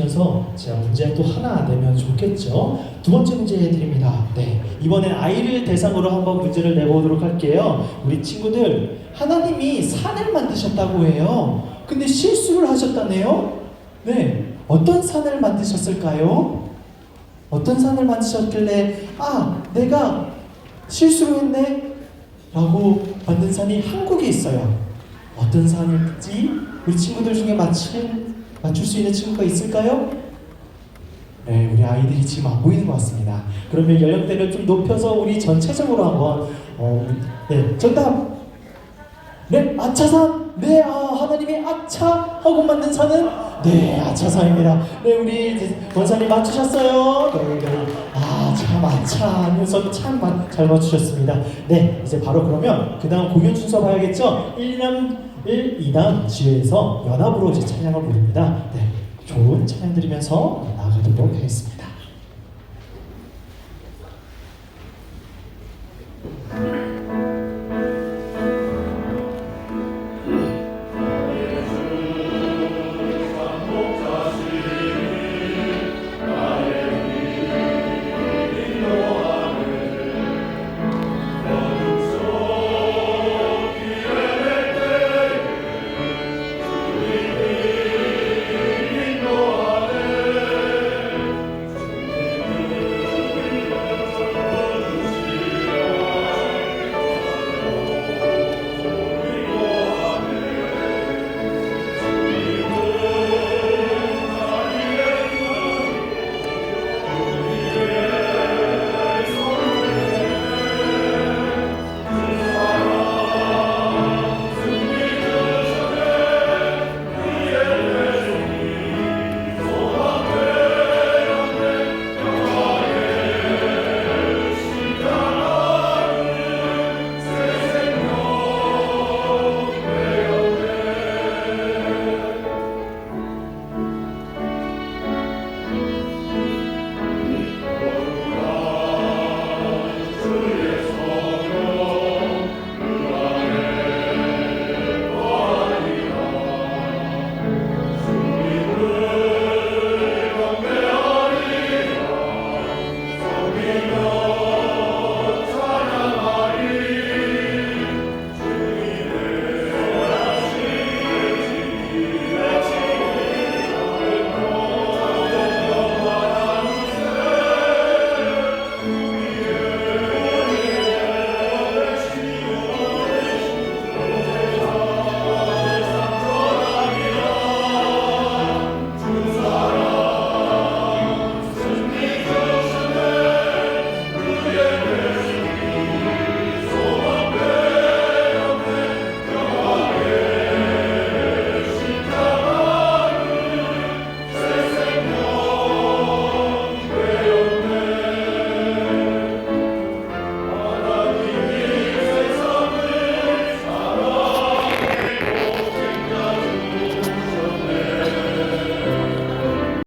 이어서 제가 문제 또 하나 내면 좋겠죠. 두 번째 문제 드립니다. 네. 이번엔 아이를 대상으로 한번 문제를 내보도록 할게요. 우리 친구들, 하나님이 산을 만드셨다고 해요. 근데 실수를 하셨다네요? 네. 어떤 산을 만드셨을까요? 어떤 산을 만드셨길래, 아, 내가 실수를 했네? 라고 만든 산이 한국에 있어요. 어떤 산일지 우리 친구들 중에 맞힐, 맞출 수 있는 친구가 있을까요? 네, 우리 아이들이 지금 안 보이는 것 같습니다. 그러면 연령대를 좀 높여서 우리 전체적으로 한번 어, 네, 정답. 네, 아차산. 네, 아, 하나님이 아차 하고 만든 산은 네, 아차산입니다. 네, 우리 원사님 맞추셨어요. 네, 네. 아, 참 아차 하면서 참잘 맞추셨습니다. 네, 이제 바로 그러면 그 다음 공연 순서 봐야겠죠? 1남 1, 2남 지회에서 연합으로 이제 찬양을 부릅니다. 네, 좋은 찬양 들으면서 나아가도록 하겠습니다.